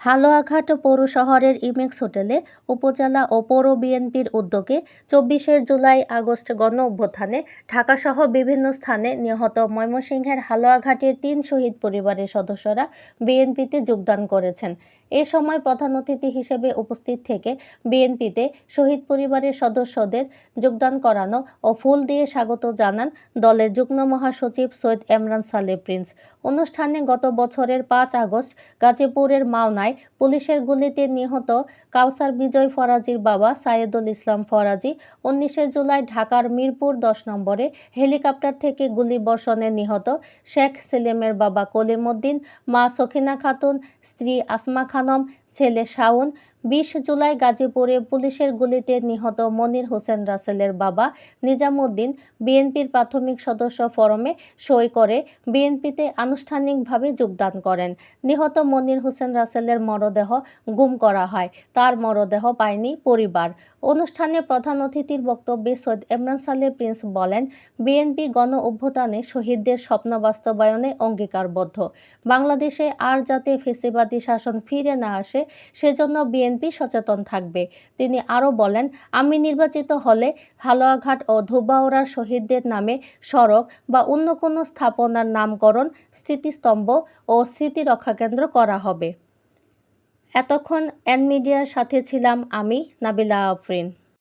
হালুয়াঘাট পৌর শহরের ইমেক্স হোটেলে উপজেলা ও পৌর বিএনপির উদ্যোগে চব্বিশে জুলাই আগস্ট গণ অভ্যুত্থানে ঢাকাসহ বিভিন্ন স্থানে নিহত ময়মনসিংহের হালুয়াঘাটের তিন শহীদ পরিবারের সদস্যরা বিএনপিতে যোগদান করেছেন। এ সময় প্রধান অতিথি হিসেবে উপস্থিত থেকে বিএনপিতে শহীদ পরিবারের সদস্যদের যোগদান করানো ও ফুল দিয়ে স্বাগত জানান দলের যুগ্ম মহাসচিব সৈয়দ এমরান সালে প্রিন্স। অনুষ্ঠানে গত বছরের পাঁচ আগস্ট গাজীপুরের মাওনায় পুলিশের গুলিতে নিহত কাউসার বিজয় ফরাজির বাবা সায়েদুল ইসলাম ফরাজি উনিশে জুলাই ঢাকার মিরপুর দশ নম্বরে হেলিকপ্টার থেকে গুলি বর্ষণে নিহত শেখ সেলিমের বাবা কলিমুদ্দিন মা সখিনা খাতুন, স্ত্রী আসমা খানম ছেলে শাওন, বিশ জুলাই গাজীপুরে পুলিশের গুলিতে নিহত মনির হোসেন রাসেলের বাবা নিজামুদ্দিন বিএনপির প্রাথমিক সদস্য ফরমে সই করে বিএনপিতে আনুষ্ঠানিকভাবে যোগদান করেন। নিহত মনির হোসেন রাসেলের মরদেহ গুম করা হয়। তার মরদেহ পায়নি পরিবার। অনুষ্ঠানে প্রধান অতিথির বক্তব্যে সৈয়দ ইমরান সালে প্রিন্স বলেন, বিএনপি গণ অভ্যুত্থানে শহীদদের স্বপ্ন বাস্তবায়নে অঙ্গীকারবদ্ধ। বাংলাদেশে আর যাতে ফেসিবাদী শাসন ফিরে না আসে সেজন্য বিএনপি সচেতন থাকবে। তিনি আরও বলেন, আমি নির্বাচিত হলে হালুয়াঘাট ও ধোবাউড়ার শহীদদের নামে সড়ক বা অন্য কোনো স্থাপনার নামকরণ, স্মৃতিস্তম্ভ ও স্মৃতি রক্ষা কেন্দ্র করা হবে। এতক্ষণ এন মিডিয়ার সাথে ছিলাম আমি, নাবিলা আফরিন।